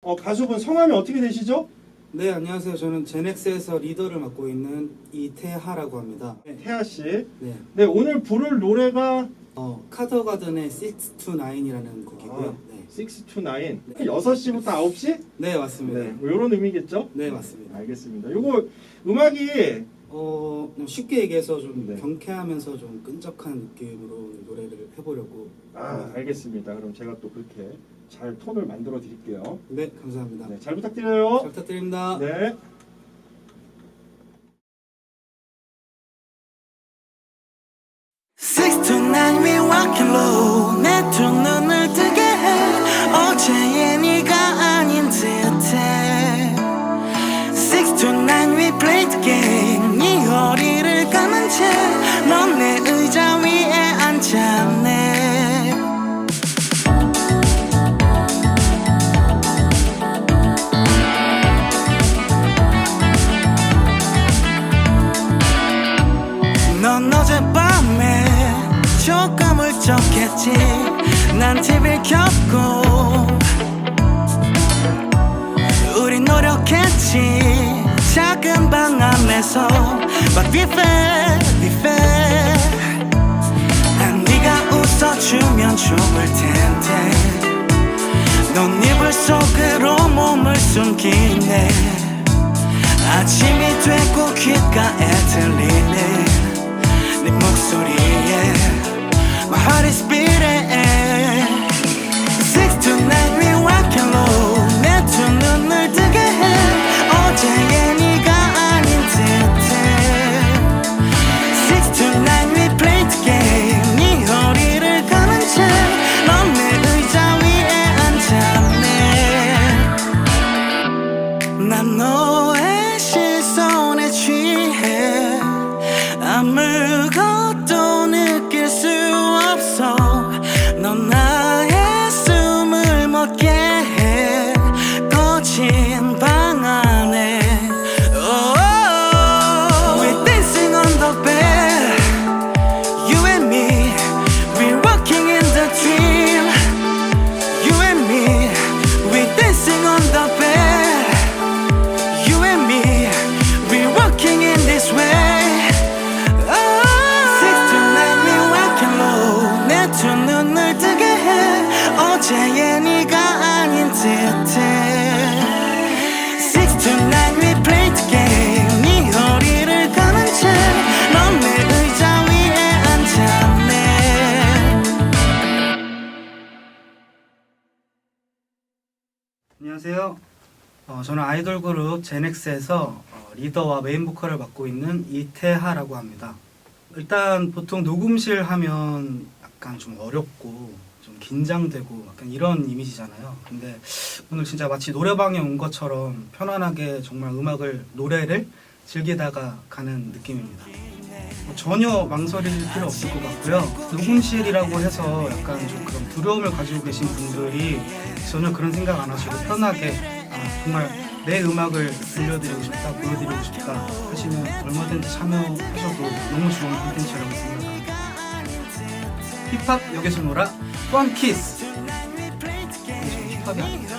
어, 가수분 성함이 어떻게 되시죠? 네, 안녕하세요. 저는 제넥스에서 리더를 맡고 있는 이태하라고 합니다. 태아 씨. 네. 네, 오늘 부를 노래가 어, 카더가든의 6 to 9이라는 곡이고요. 아, 네. 6 to 9. 6시부터 9시? 네, 맞습니다. 네, 네, 뭐 이런 의미겠죠? 맞습니다. 알겠습니다. 요거 음악이 어, 그냥 쉽게 얘기해서 좀 네. 경쾌하면서 좀 끈적한 느낌으로 노래를 해보려고. 아, 알겠습니다. 그럼 제가 또 그렇게 잘 톤을 만들어 드릴게요. 네, 감사합니다. 네, 잘 부탁드려요. 잘 부탁드립니다. 네. Six to nine we walking low 내 두눈 넌 어젯밤에 조금 울적했지. 난 TV를 켰고 우리 노력했지. 작은 방 안에서 But we fail, we fail 난 네가 웃어주면 좋을 텐데. 넌 이불 속으로 몸을 숨기네. 아침이 되고 귓가에 들리네 네 해. 어제의 네가 아닌 듯해. Six to nine, we play the game. 네 허리를 감은 채넌 내 의자 위에 앉았네. 안녕하세요. 어, 저는 아이돌 그룹 제넥스에서 어, 리더와 메인 보컬을 맡고 있는 이태하라고 합니다. 일단 보통 녹음실 하면 약간 좀 어렵고 좀 긴장되고 약간 이런 이미지잖아요. 근데 오늘 진짜 마치 노래방에 온 것처럼 편안하게 정말 음악을 노래를 즐기다가 가는 느낌입니다. 뭐 전혀 망설일 필요 없을 것 같고요. 녹음실이라고 해서 약간 좀 그런 두려움을 가지고 계신 분들이 전혀 그런 생각 안 하시고 편하게 아, 정말 내 음악을 들려드리고 싶다, 보여드리고 싶다 하시면 얼마든지 참여하셔도 너무 좋은 콘텐츠라고 생각합니다. 힙합 여기서 놀아 펀키스. 힙합이 아니에요.